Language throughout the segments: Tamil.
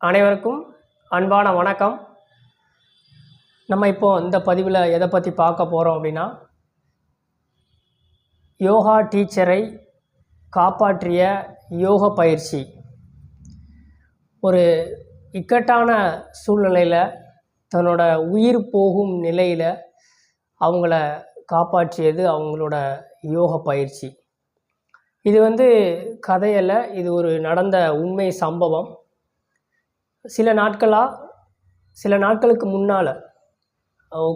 அனைவருக்கும் அன்பான வணக்கம். நம்ம இப்போ இந்த பதிவில் எதை பற்றி பார்க்க போகிறோம் அப்படின்னா யோகா டீச்சரை காப்பாற்றிய யோக பயிற்சி. ஒரு இக்கட்டான சூழ்நிலையில் தன்னோட உயிர் போகும் நிலையில் அவங்கள காப்பாற்றியது அவங்களோட யோக பயிற்சி. இது வந்து கதையில் இது ஒரு நடந்த உண்மை சம்பவம். சில நாட்களாக சில நாட்களுக்கு முன்னால்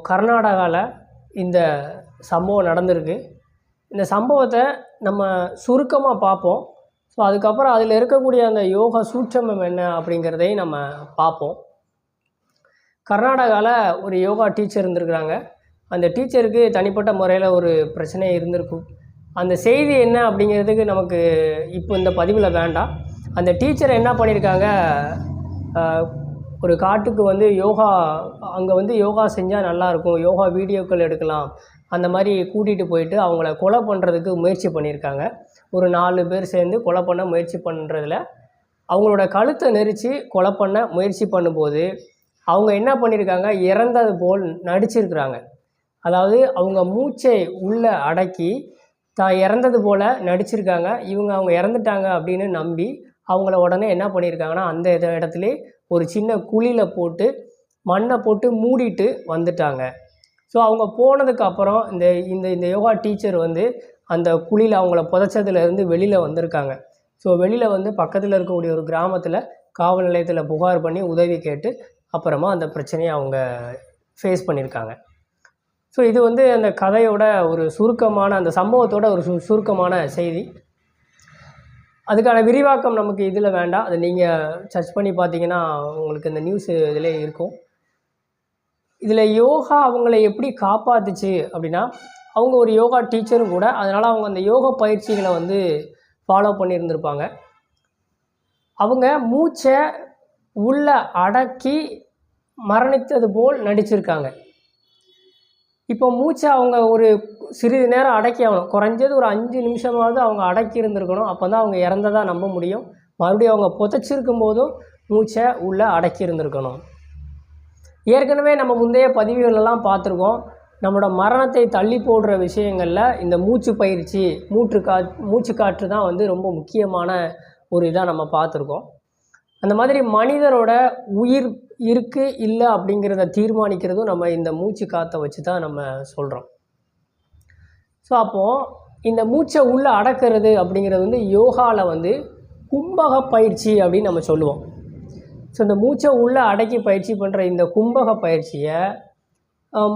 கர்நாடகாவில் இந்த சம்பவம் நடந்திருக்கு. இந்த சம்பவத்தை நம்ம சுருக்கமாக பார்ப்போம் ஸோ அதுக்கப்புறம் அதில் இருக்கக்கூடிய அந்த யோகா சூட்சமம் என்ன அப்படிங்கிறதையும் நம்ம பார்ப்போம் கர்நாடகாவில் ஒரு யோகா டீச்சர் இருந்திருக்கிறாங்க. அந்த டீச்சருக்கு தனிப்பட்ட முறையில் ஒரு பிரச்சனை இருந்திருக்கும் அந்த செய்தி என்ன அப்படிங்கிறதுக்கு நமக்கு இப்போ இந்த பதிவில் வேண்டாம். அந்த டீச்சர் என்ன பண்ணியிருக்காங்க ஒரு காட்டுக்கு வந்து யோகா அங்கே வந்து யோகா செஞ்சால் நல்லாயிருக்கும் யோகா வீடியோக்கள் எடுக்கலாம். அந்த மாதிரி கூட்டிகிட்டு போயிட்டு அவங்கள கொலை பண்ணுறதுக்கு முயற்சி பண்ணியிருக்காங்க. ஒரு நாலு பேர் சேர்ந்து கொலை பண்ண முயற்சி பண்ணுறதுல அவங்களோட கழுத்தை நெரிச்சு கொலை பண்ண முயற்சி பண்ணும்போது அவங்க என்ன பண்ணியிருக்காங்க? இறந்தது போல் நடிச்சிருக்கிறாங்க. அதாவது அவங்க மூச்சை உள்ளே அடக்கி தான் இறந்தது போல் நடிச்சிருக்காங்க. இவங்க அவங்க இறந்துட்டாங்க அப்படின்னு நம்பி அவங்கள உடனே என்ன பண்ணியிருக்காங்கன்னா அந்த இட- இடத்துலே ஒரு சின்ன குழியில் போட்டு மண்ணை போட்டு மூடிட்டு வந்துட்டாங்க. ஸோ அவங்க போனதுக்கு அப்புறம் இந்த இந்த இந்த யோகா டீச்சர் வந்து அந்த குழியில் அவங்கள புதைச்சதுலேருந்து வெளியில் வந்திருக்காங்க. ஸோ வெளியில் வந்து பக்கத்தில் இருக்கக்கூடிய ஒரு கிராமத்தில் காவல் நிலையத்தில் புகார் பண்ணி உதவி கேட்டு அப்புறமா அந்த பிரச்சனையை அவங்க ஃபேஸ் பண்ணியிருக்காங்க ஸோ இது வந்து அந்த கதையோட ஒரு சுருக்கமான அந்த சம்பவத்தோட ஒரு சு சுருக்கமான செய்தி. அதுக்கான விரிவாக்கம் நமக்கு இதில் வேண்டாம். அதை நீங்கள் சர்ச் பண்ணி பார்த்தீங்கன்னா உங்களுக்கு இந்த நியூஸ் இதில் இருக்கும். இதில் யோகா அவங்கள எப்படி காப்பாத்துச்சு அப்படின்னா அவங்க ஒரு யோகா டீச்சரும் கூட அதனால் அவங்க அந்த யோகா பயிற்சிகளை வந்து ஃபாலோ பண்ணியிருந்திருப்பாங்க. அவங்க மூச்சை உள்ள அடக்கி மரணித்தது போல் நடிச்சிருக்காங்க. இப்போ மூச்சை அவங்க ஒரு சிறிது நேரம் அடக்கி ஆகணும். குறைஞ்சது ஒரு அஞ்சு நிமிஷமாவது அவங்க அடக்கி இருந்திருக்கணும். அப்போ தான் அவங்க இறந்ததாக நம்ப முடியும். மறுபடியும் அவங்க புதைச்சிருக்கும் போதும் மூச்சை உள்ளே அடக்கி இருந்திருக்கணும். ஏற்கனவே நம்ம முந்தைய பதிவுகளெல்லாம் பார்த்துருக்கோம். நம்மளோட மரணத்தை தள்ளி போடுற விஷயங்களில் இந்த மூச்சு பயிற்சி மூற்று கா மூச்சு காற்று தான் வந்து ரொம்ப முக்கியமான ஒரு இதாக நம்ம பார்த்துருக்கோம். அந்த மாதிரி மனிதரோட உயிர் இருக்குது இல்லை அப்படிங்கிறத தீர்மானிக்கிறதும் நம்ம இந்த மூச்சு காற்றை வச்சு தான் நம்ம சொல்கிறோம் ஸோ அப்போது இந்த மூச்சை உள்ளே அடக்கிறது அப்படிங்கிறது வந்து யோகாவில் வந்து கும்பக பயிற்சி அப்படின்னு நம்ம சொல்லுவோம். ஸோ இந்த மூச்சை உள்ளே அடக்கி பயிற்சி பண்ணுற இந்த கும்பக பயிற்சியை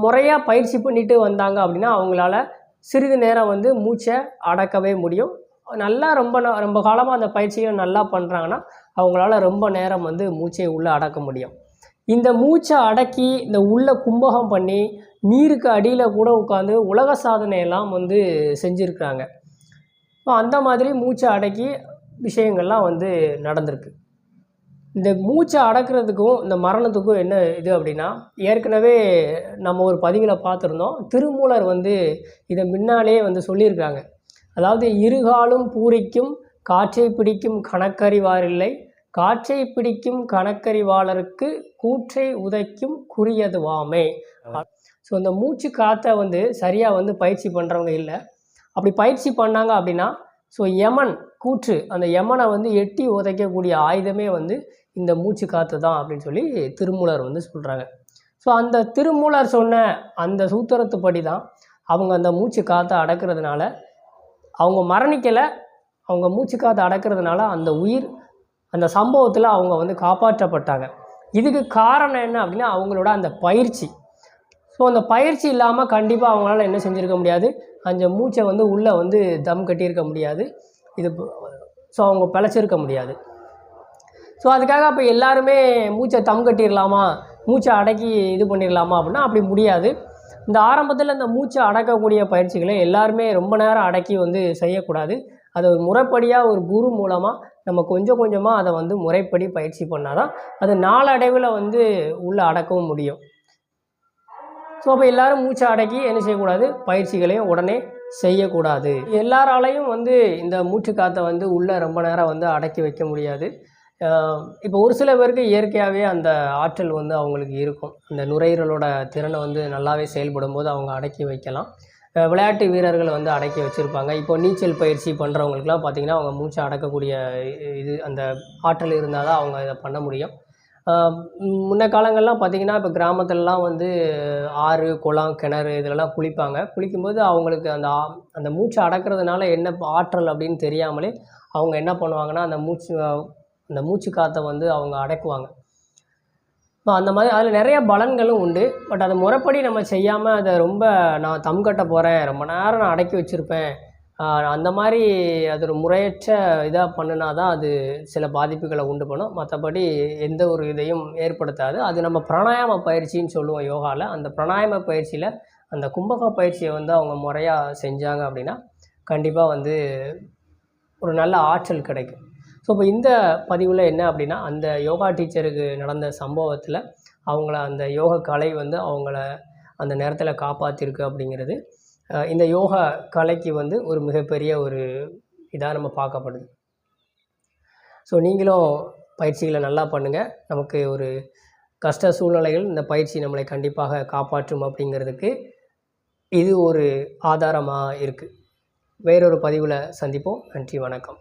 முறையாக பயிற்சி பண்ணிட்டு வந்தாங்க அப்படின்னா அவங்களால சிறிது நேரம் வந்து மூச்சை அடக்கவே முடியும். நல்லா ரொம்ப நா- ரொம்ப காலமாக அந்த பயிற்சியை நல்லா பண்ணுறாங்கன்னா அவங்களால ரொம்ப நேரம் வந்து மூச்சை உள்ளே அடக்க முடியும். இந்த மூச்சை அடக்கி இந்த உள்ள கும்பகம் பண்ணி நீருக்கு அடியில் கூட உட்காந்து உலக சாதனையெல்லாம் வந்து செஞ்சுருக்குறாங்க. அந்த மாதிரி மூச்சை அடக்கி விஷயங்கள்லாம் வந்து நடந்திருக்கு. இந்த மூச்சை அடக்கிறதுக்கும் இந்த மரணத்துக்கும் என்ன இது அப்படின்னா ஏற்கனவே நம்ம ஒரு பதிவில் பார்த்துருந்தோம் திருமூலர் வந்து இதை முன்னாலே வந்து சொல்லியிருக்காங்க. அதாவது இருகாலும் பூரிக்கும் காற்றை பிடிக்கும் கணக்கறிவாரில்லை காற்றை பிடிக்கும் கணக்கறிவாளருக்கு கூற்றை உதைக்கும் குறியதுவாமே. ஸோ இந்த மூச்சு காற்றை வந்து சரியாக வந்து பயிற்சி பண்ணுறவங்க இல்லை. அப்படி பயிற்சி பண்ணாங்க அப்படின்னா ஸோ யமன் கூற்று அந்த யமனை வந்து எட்டி உதைக்கக்கூடிய ஆயுதமே வந்து இந்த மூச்சு காற்று தான் அப்படின்னு சொல்லி திருமூலர் வந்து சொல்கிறாங்க ஸோ அந்த திருமூலர் சொன்ன அந்த சூத்திரத்துப்படி தான் அவங்க அந்த மூச்சு காற்றை அடக்கிறதுனால அவங்க மரணிக்கலை அவங்க மூச்சு காற்று அடக்கிறதுனால அந்த உயிர் அந்த சம்பவத்தில் அவங்க வந்து காப்பாற்றப்பட்டாங்க. இதுக்கு காரணம் என்ன அப்படின்னா அவங்களோட அந்த பயிற்சி. ஸோ அந்த பயிற்சி இல்லாமல் கண்டிப்பாக அவங்களால என்ன செஞ்சுருக்க முடியாது. அந்த மூச்சை வந்து உள்ளே வந்து தம் கட்டியிருக்க முடியாது. இது ஸோ அவங்க பிழைச்சிருக்க முடியாது. ஸோ அதுக்காக அப்போ எல்லாருமே மூச்சை தம் கட்டிடலாமா மூச்சை அடக்கி இது பண்ணிடலாமா அப்படின்னா அப்படி முடியாது. இந்த ஆரம்பத்தில் இந்த மூச்சை அடக்கக்கூடிய பயிற்சிகளை எல்லாருமே ரொம்ப நேரம் அடக்கி வந்து செய்யக்கூடாது. அதை ஒரு முறைப்படியாக ஒரு குரு மூலமாக நம்ம கொஞ்சம் கொஞ்சமாக அதை வந்து முறைப்படி பயிற்சி பண்ணால் தான் அது நாளடைவில் வந்து உள்ளே அடக்கவும் முடியும். ஸோ அப்போ எல்லோரும் மூச்சை அடக்கி என்ன செய்யக்கூடாது? பயிற்சிகளையும் உடனே செய்யக்கூடாது. எல்லாராலையும் வந்து இந்த மூச்சு காற்றை வந்து உள்ளே ரொம்ப நேரம் வந்து அடக்கி வைக்க முடியாது. இப்போ ஒரு சில பேருக்கு இயற்கையாகவே அந்த ஆற்றல் வந்து அவங்களுக்கு இருக்கும். அந்த நுரையீரலோட திறனை வந்து நல்லாவே செயல்படும் போது அவங்க அடக்கி வைக்கலாம். விளையாட்டு வீரர்கள் வந்து அடக்கி வச்சுருப்பாங்க. இப்போ நீச்சல் பயிற்சி பண்ணுறவங்களுக்குலாம் பார்த்திங்கன்னா அவங்க மூச்சை அடக்கக்கூடிய இது அந்த ஆற்றல் இருந்தால் தான் அவங்க இதை பண்ண முடியும். முன்ன காலங்கள்லாம் பார்த்திங்கன்னா இப்போ கிராமத்துலலாம் வந்து ஆறு குளம் கிணறு இதிலலாம் குளிப்பாங்க. குளிக்கும்போது அவங்களுக்கு அந்த ஆ- அந்த மூச்சை அடக்கிறதுனால என்ன ஆற்றல் அப்படின்னு தெரியாமலே அவங்க என்ன பண்ணுவாங்கன்னா அந்த மூச்சு அந்த மூச்சு காற்றை வந்து அவங்க அடக்குவாங்க. இப்போ அந்த மாதிரி அதில் நிறைய பலன்களும் உண்டு. பட் அதை முறைப்படி நம்ம செய்யாமல் அதை ரொம்ப நான் தம் கட்ட போகிறேன் ரொம்ப நேரம் நான் அடக்கி வச்சுருப்பேன் அந்த மாதிரி அது ஒரு முறையற்ற இதாக பண்ணினா தான் அது சில பாதிப்புகளை உண்டு பண்ணும். மற்றபடி எந்த ஒரு இதையும் ஏற்படுத்தாது. அது நம்ம பிராணாயாம பயிற்சின்னு சொல்லுவோம் யோகாவில் அந்த பிராணாயாம பயிற்சியில் அந்த கும்பக பயிற்சியை வந்து அவங்க முறையாக செஞ்சாங்க அப்படின்னா கண்டிப்பாக வந்து ஒரு நல்ல ஆற்றல் கிடைக்கும். ஸோ இப்போ இந்த பதிவில் என்ன அப்படின்னா அந்த யோகா டீச்சருக்கு நடந்த சம்பவத்தில் அவங்கள அந்த யோக கலை வந்து அவங்கள அந்த நேரத்தில் காப்பாற்றிருக்கு அப்படிங்கிறது. இந்த யோகா கலைக்கு வந்து ஒரு மிகப்பெரிய ஒரு இதாக நம்ம பார்க்கப்படுது. ஸோ நீங்களும் பயிற்சிகளை நல்லா பண்ணுங்கள் நமக்கு ஒரு கஷ்ட சூழ்நிலைகள் இந்த பயிற்சி நம்மளை கண்டிப்பாக காப்பாற்றும் அப்படிங்கிறதுக்கு இது ஒரு ஆதாரமாக இருக்குது வேறொரு பதிவில் சந்திப்போம். நன்றி வணக்கம்.